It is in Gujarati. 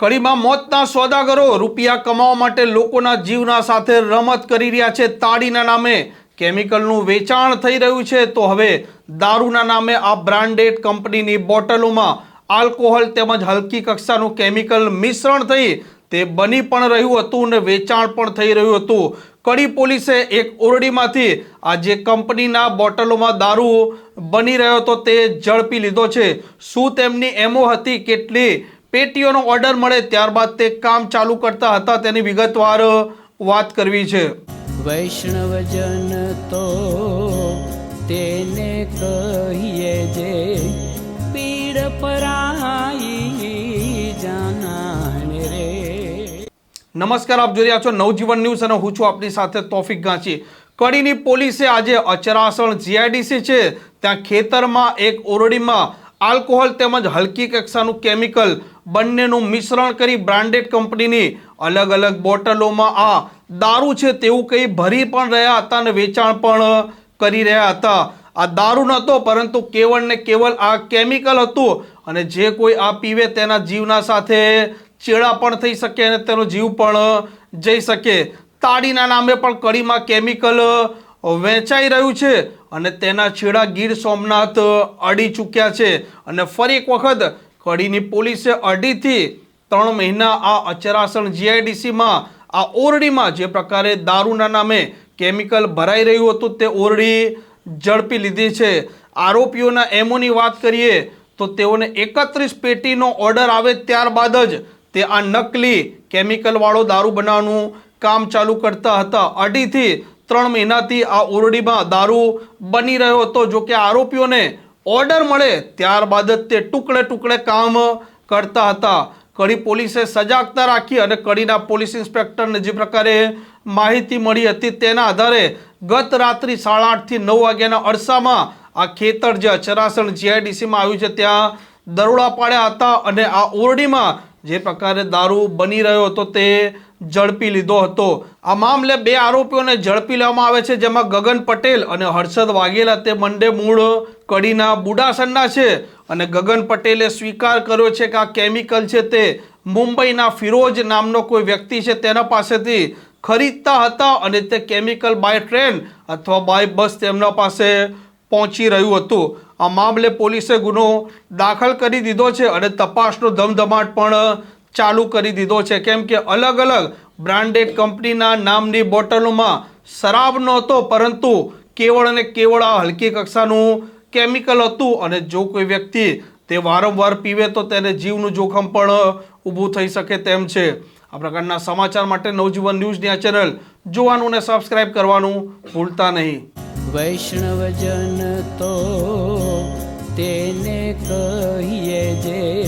કડીમાં મોતના સોદાગરો રૂપિયા કમાવા માટે લોકોના જીવના સાથે રમત કરી રહ્યા છે તાળીના નામે. કેમિકલનું વેચાણ થઈ રહ્યું છે તો હવે દારૂના નામે આ બ્રાન્ડેડ કંપનીની બોટલોમાં આલ્કોહોલ તેમજ હલકી કક્ષાનું કેમિકલ મિશ્રણ થઈ તે બની પણ રહ્યું હતું અને વેચાણ પણ થઈ રહ્યું હતું. કડી પોલીસે એક ઓરડીમાંથી આ જે કંપનીના બોટલોમાં દારૂ બની રહ્યો હતો તે ઝડપી લીધો છે. શું તેમની એમો હતી, કેટલી પેટીઓનો ઓર્ડર મળે ત્યારબાદ તે કામ ચાલુ કરતા હતા તેની વિગતવાર વાત કરવી છે. વૈષ્ણવજન તો તેને કહીએ જે પીડ પરાઈ જાનાને રે. નમસ્કાર આપ જોઈ રહ્યા છો નવજીવન ન્યૂઝ અને હું છું આપની સાથે તોફિક ગાંચી. કડીની પોલીસે આજે અચરાસણ જીઆઈડીસી છે ત્યાં ખેતરમાં એક ઓરડીમાં આલ્કોહોલ તેમજ હલકી કક્ષાનું કેમિકલ બંનેનું મિશ્રણ કરી બ્રાન્ડેડ કંપનીની અલગ અલગ બોટલોમાં આ દારૂ છે તેવું કંઈ ભરી પણ રહ્યા હતા અને વેચાણ પણ કરી રહ્યા હતા. આ દારૂ નહોતો પરંતુ કેવળ ને કેવળ આ કેમિકલ હતું અને જે કોઈ આ પીવે તેના જીવના સાથે ચેડા પણ થઈ શકે અને તેનો જીવ પણ જઈ શકે. તાળીના નામે પણ કડીમાં કેમિકલ વેચાઈ રહ્યું છે. અને તેના છેડા ગીર સોમનાથ અડી ચૂક્યા છે. અને ફરી એક વખત કડીની પોલીસે અઢીથી ત્રણ મહિના આ અચરાસણ જીઆઈડીસીમાં, આ ઓરડીમાં જે પ્રકારે દારૂના નામે કેમિકલ ભરાઈ રહ્યું હતું તે ઓરડી ઝડપી લીધી છે. આરોપીઓના એમોની વાત કરીએ તો તેઓને એકત્રીસ પેટીનો ઓર્ડર આવે ત્યારબાદ જ તે આ નકલી કેમિકલવાળો દારૂ બનાવવાનું કામ ચાલુ કરતા હતા. અઢીથી ત્રણ મહિનાથી આ ઓરડીમાં દારૂ બની રહ્યો હતો. જો કે આરોપીઓને ઓર્ડર મળે ત્યારબાદ જ તે ટુકડે ટુકડે કામ કરતા હતા. કડી પોલીસે સજાગતા રાખી અને કડીના પોલીસ ઇન્સ્પેક્ટરને જે પ્રકારે માહિતી મળી હતી તેના આધારે ગત રાત્રિ સાડા આઠથી નવ વાગ્યાના અરસામાં આ ખેતર જે અચરાસણ જીઆઈડીસીમાં આવ્યું છે, ત્યાં દરોડા પાડ્યા હતા અને આ ઓરડીમાં જે પ્રકારે દારૂ બની રહ્યો હતો તે ઝડપી લીધો હતો. આ મામલે બે આરોપીઓને ઝડપી લેવામાં આવે છે, જેમાં ગગન પટેલ અને હર્ષદ વાઘેલા. તે મંડે મૂળ કડીના બુડાસણના છે અને ગગન પટેલે સ્વીકાર કર્યો છે કે આ કેમિકલ છે તે મુંબઈના ફિરોજ નામનો કોઈ વ્યક્તિ છે તેના પાસેથી ખરીદતા હતા અને તે કેમિકલ બાય ટ્રેન અથવા બાય બસ તેમના પાસે પહોંચી રહ્યું હતું. આ મામલે પોલીસે ગુનો દાખલ કરી દીધો છે અને તપાસનો ધમધમાટ પણ ચાલુ કરી દીધો છે. કેમ કે અલગ અલગ બ્રાન્ડેડ કંપનીના નામની બોટલોમાં શરાબ નહોતો, પરંતુ કેવળ અને કેવળ આ હલકી કક્ષાનું કેમિકલ હતું અને જો કોઈ વ્યક્તિ તે વારંવાર પીવે તો તેને જીવનું જોખમ પણ ઊભું થઈ શકે તેમ છે. આ પ્રકારના સમાચાર માટે નવજીવન ન્યૂઝની આ ચેનલ જોવાનું અને સબસ્ક્રાઇબ કરવાનું ભૂલતા નહીં. વૈષ્ણવજન તો તેને કહીએ જે